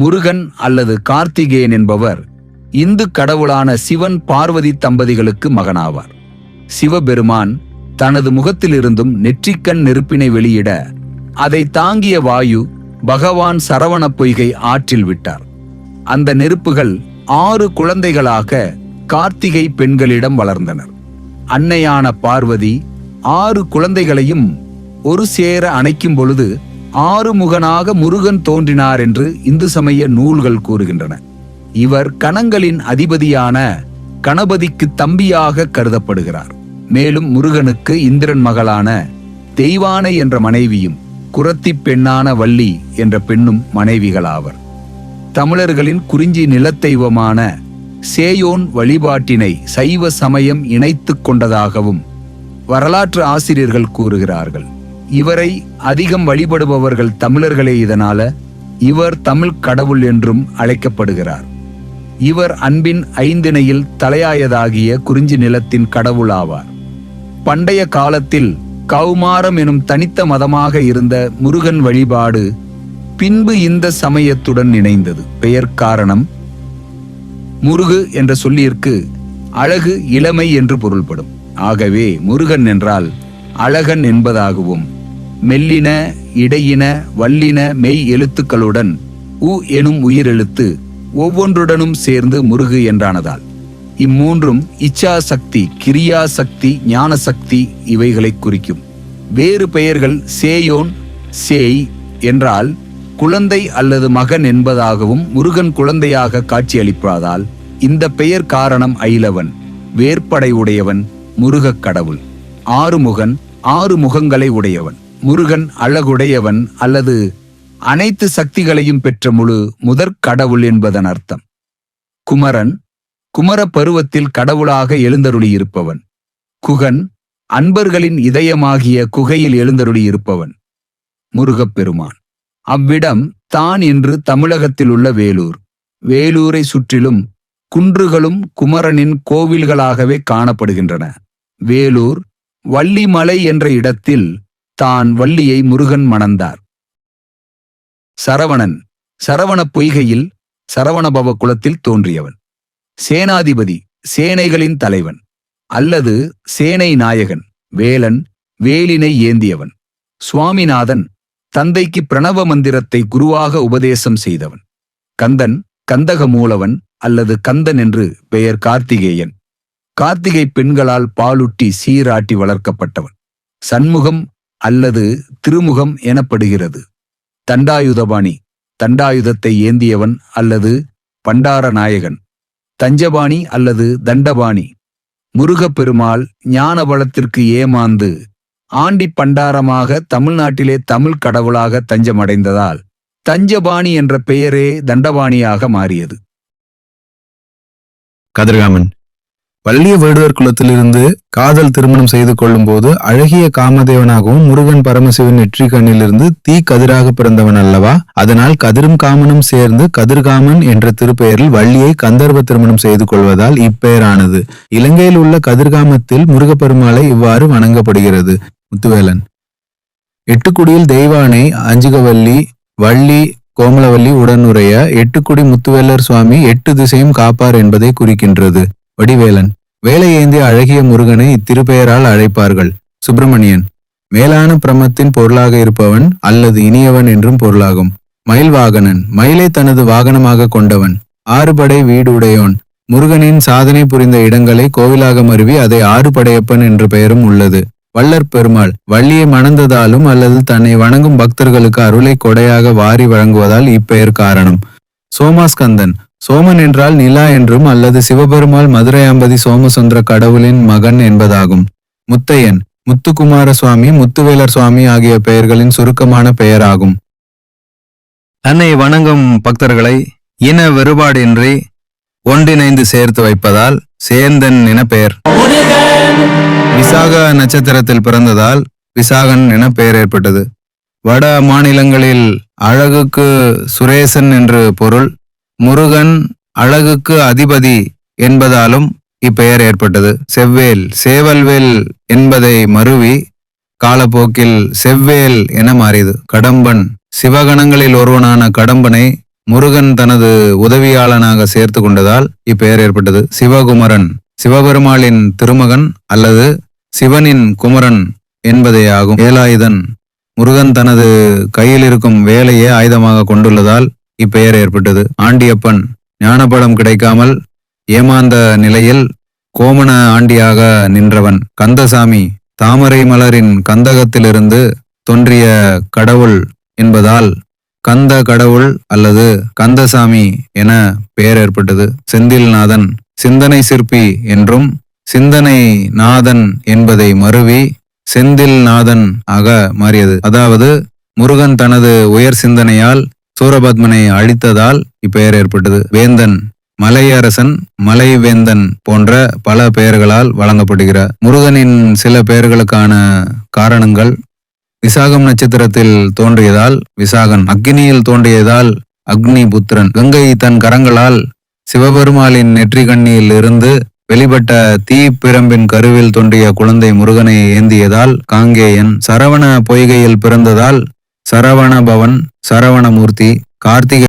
முருகன் அல்லது கார்த்திகேயன் என்பவர் இந்து கடவுளான சிவன் பார்வதி தம்பதிகளுக்கு மகனாவார். சிவபெருமான் தனது முகத்திலிருந்தும் நெற்றிக்கண் நெருப்பினை வெளியிட அதை தாங்கிய வாயு பகவான் சரவண பொய்கை ஆற்றில் விட்டார். அந்த நெருப்புகள் ஆறு குழந்தைகளாக கார்த்திகை பெண்களிடம் வளர்ந்தனர். அன்னையான பார்வதி ஆறு குழந்தைகளையும் ஒரு சேர அணைக்கும் பொழுது ஆறுமுகனாக முருகன் தோன்றினார் என்று இந்து சமய நூல்கள் கூறுகின்றன. இவர் கணங்களின் அதிபதியான கணபதிக்கு தம்பியாக கருதப்படுகிறார். மேலும் முருகனுக்கு இந்திரன் மகளான தெய்வானை என்ற மனைவியும் குரத்தி பெண்ணான வள்ளி என்ற பெண்ணும் மனைவிகளாவர். தமிழர்களின் குறிஞ்சி நிலத்தெய்வமான சேயோன் வழிபாட்டினை சைவ சமயம் இணைத்து கொண்டதாகவும் வரலாற்று ஆசிரியர்கள் கூறுகிறார்கள். இவரை அதிகம் வழிபடுபவர்கள் தமிழர்களே இதனால இவர் தமிழ் கடவுள் என்றும் அழைக்கப்படுகிறார். இவர் அன்பின் ஐந்திணையில் தலையாயதாகிய குறிஞ்சி நிலத்தின் கடவுள் ஆவார். பண்டைய காலத்தில் கௌமாரம் எனும் தனித்த மதமாக இருந்த முருகன் வழிபாடு பின்பு இந்த சமயத்துடன் இணைந்தது. பெயர் காரணம் முருகு என்ற சொல்லிற்கு அழகு இளமை என்று பொருள்படும். ஆகவே முருகன் என்றால் அழகன் என்பதாகவும். மெல்லின இடையின வல்லின மெய் எழுத்துக்களுடன் உ எனும் உயிரெழுத்து ஒவ்வொன்றுடனும் சேர்ந்து முருகு என்றானதால் இம்மூன்றும் இச்சா சக்தி கிரியா சக்தி ஞான சக்தி இவைகளை குறிக்கும். வேறு பெயர்கள் சேயோன் சேய் என்றால் குழந்தை அல்லது மகன் என்பதாகவும் முருகன் குழந்தையாக காட்சியளிப்பதால் இந்த பெயர் காரணம் ஐலவன் வேற்படை உடையவன் முருகக் கடவுள். ஆறுமுகன் ஆறு முகங்களை உடையவன். முருகன் அழகுடையவன் அல்லது அனைத்து சக்திகளையும் பெற்ற முழு முதற் கடவுள் என்பதன் அர்த்தம். குமரன் குமர பருவத்தில் கடவுளாக எழுந்தருளியிருப்பவன். குகன் அன்பர்களின் இதயமாகிய குகையில் எழுந்தருளி இருப்பவன் முருகப்பெருமான். அவ்விடம் தான் இன்று தமிழகத்தில் உள்ள வேலூர். வேலூரை சுற்றிலும் குன்றுகளும் குமரனின் கோவில்களாகவே காணப்படுகின்றன. வேலூர் வள்ளிமலை என்ற இடத்தில் தான் வள்ளியை முருகன் மணந்தார். சரவணன் சரவண பொய்கையில் சரவணபவ குலத்தில் தோன்றியவன். சேனாதிபதி சேனைகளின் தலைவன் அல்லது சேனை நாயகன் வேலன் வேலினை ஏந்தியவன். சுவாமிநாதன் தந்தைக்கு பிரணவ மந்திரத்தை குருவாக உபதேசம் செய்தவன். கந்தன் கந்தக மூலவன் அல்லது கந்தன் என்று பெயர் கார்த்திகேயன். கார்த்திகை பெண்களால் பாலுட்டி சீராட்டி வளர்க்கப்பட்டவன். சண்முகம் அல்லது திருமுகம் எனப்படுகிறது. தண்டாயுதபாணி தண்டாயுதத்தை ஏந்தியவன் அல்லது பண்டார நாயகன். தஞ்சபாணி அல்லது தண்டபாணி. முருகப்பெருமாள் ஞான பலத்திற்கு ஏமாந்து ஆண்டி பண்டாரமாக தமிழ்நாட்டிலே தமிழ் கடவுளாக தஞ்சமடைந்ததால் தஞ்சபாணி என்ற பெயரே தண்டபாணியாக மாறியது. கதிர்காமன் வள்ளிய வேடுவர் குலத்திலிருந்து காதல் திருமணம் செய்து கொள்ளும் போது அழகிய காமதேவனாகவும் முருகன் பரமசிவன் நெற்றி கண்ணிலிருந்து தீ கதிராக பிறந்தவன் அல்லவா? அதனால் கதிரும் காமனும் சேர்ந்து கதிர்காமன் என்ற திருப்பெயரில் வள்ளியை கந்தர்வ திருமணம் செய்து கொள்வதால் இப்பெயரானது. இலங்கையில் உள்ள கதிர்காமத்தில் முருகப்பெருமாளை இவ்வாறு வணங்கப்படுகிறது. முத்துவேலன். எட்டுக்குடியில் தெய்வானை அஞ்சுகவல்லி வள்ளி கோமலவல்லி உடனுரைய எட்டுக்குடி முத்துவேலர் சுவாமி எட்டு திசையும் காப்பார் என்பதை குறிக்கின்றது. வடிவேலன் வேலை ஏந்திய அழகிய முருகனை இத்திருப்பெயரால் அழைப்பார்கள். சுப்பிரமணியன் மேலான பிரமத்தின் பொருளாக இருப்பவன் அல்லது இனியவன் என்றும் பொருளாகும். மயில் வாகனன் மயிலை தனது வாகனமாக கொண்டவன். ஆறுபடை வீடு உடையோன் முருகனின் சாதனை புரிந்த இடங்களை கோவிலாக மருவி அதை ஆறுபடையப்பன் என்ற பெயரும் உள்ளது. வள்ளற் பெருமாள் வள்ளியை மணந்ததாலும் அல்லது தன்னை வணங்கும் பக்தர்களுக்கு அருளை கொடையாக வாரி வழங்குவதால் இப்பெயர் காரணம். சோமாஸ்கந்தன் சோமன் என்றால் நிலா என்றும் அல்லது சிவபெருமாள் மதுரையாம்பதி சோமசுந்தர கடவுளின் மகன் என்பதாகும். முத்தையன் முத்துக்குமார சுவாமி முத்துவேலர் சுவாமி ஆகிய பெயர்களின் சுருக்கமான பெயராகும். தன்னை வணங்கும் பக்தர்களை இன வேறுபாடின்றி ஒன்றிணைந்து சேர்த்து வைப்பதால் சேந்தன் என பெயர். விசாக நட்சத்திரத்தில் பிறந்ததால் விசாகன் என பெயர் ஏற்பட்டது. வட மாநிலங்களில் அழகுக்கு சுரேசன் என்று பொருள் முருகன் அழகுக்கு அதிபதி என்பதாலும் இப்பெயர் ஏற்பட்டது. செவ்வேல் சேவல்வேல் என்பதை மருவி காலப்போக்கில் செவ்வேல் என மாறியது. கடம்பன் சிவகணங்களில் ஒருவனான கடம்பனை முருகன் தனது உதவியாளனாக சேர்த்து கொண்டதால் இப்பெயர் ஏற்பட்டது. சிவகுமரன் சிவபெருமாளின் திருமகன் அல்லது சிவனின் குமரன் என்பதே ஆகும். வேலாயுதன் முருகன் தனது கையில் இருக்கும் வேலையை ஆயுதமாக கொண்டுள்ளதால் இப்பெயர் ஏற்பட்டது. ஆண்டியப்பன் ஞானபடம் கிடைக்காமல் ஏமாந்த நிலையில் கோமண ஆண்டியாக நின்றவன் கந்தசாமி தாமரை மலரின் கந்தகத்திலிருந்து தோன்றிய கடவுள் என்பதால் கந்த கடவுள் அல்லது கந்தசாமி என பெயர் ஏற்பட்டது. செந்தில்நாதன் சிந்தனை சிற்பி என்றும் சிந்தனை நாதன் என்பதை மறுவி செந்தில்நாதன் ஆக மாறியது. அதாவது முருகன் தனது உயர் சிந்தனையால் சூரபத்மனை அழித்ததால் இப்பெயர் ஏற்பட்டது. வேந்தன் மலையரசன் மலைவேந்தன் போன்ற பல பெயர்களால் வழங்கப்படுகிறார். முருகனின் சில பெயர்களுக்கான காரணங்கள் விசாகம் நட்சத்திரத்தில் தோன்றியதால் விசாகன் அக்னியில் தோன்றியதால் அக்னி புத்திரன் கங்கை தன் கரங்களால் சிவபெருமாளின் நெற்றி கண்ணியில் இருந்து வெளிப்பட்ட தீ பிரம்பின் கருவில் தோன்றிய குழந்தை முருகனை ஏந்தியதால் காங்கேயன் சரவண பொய்கையில் பிறந்ததால் சரவணபவன் சரவணமூர்த்தி கார்த்திகை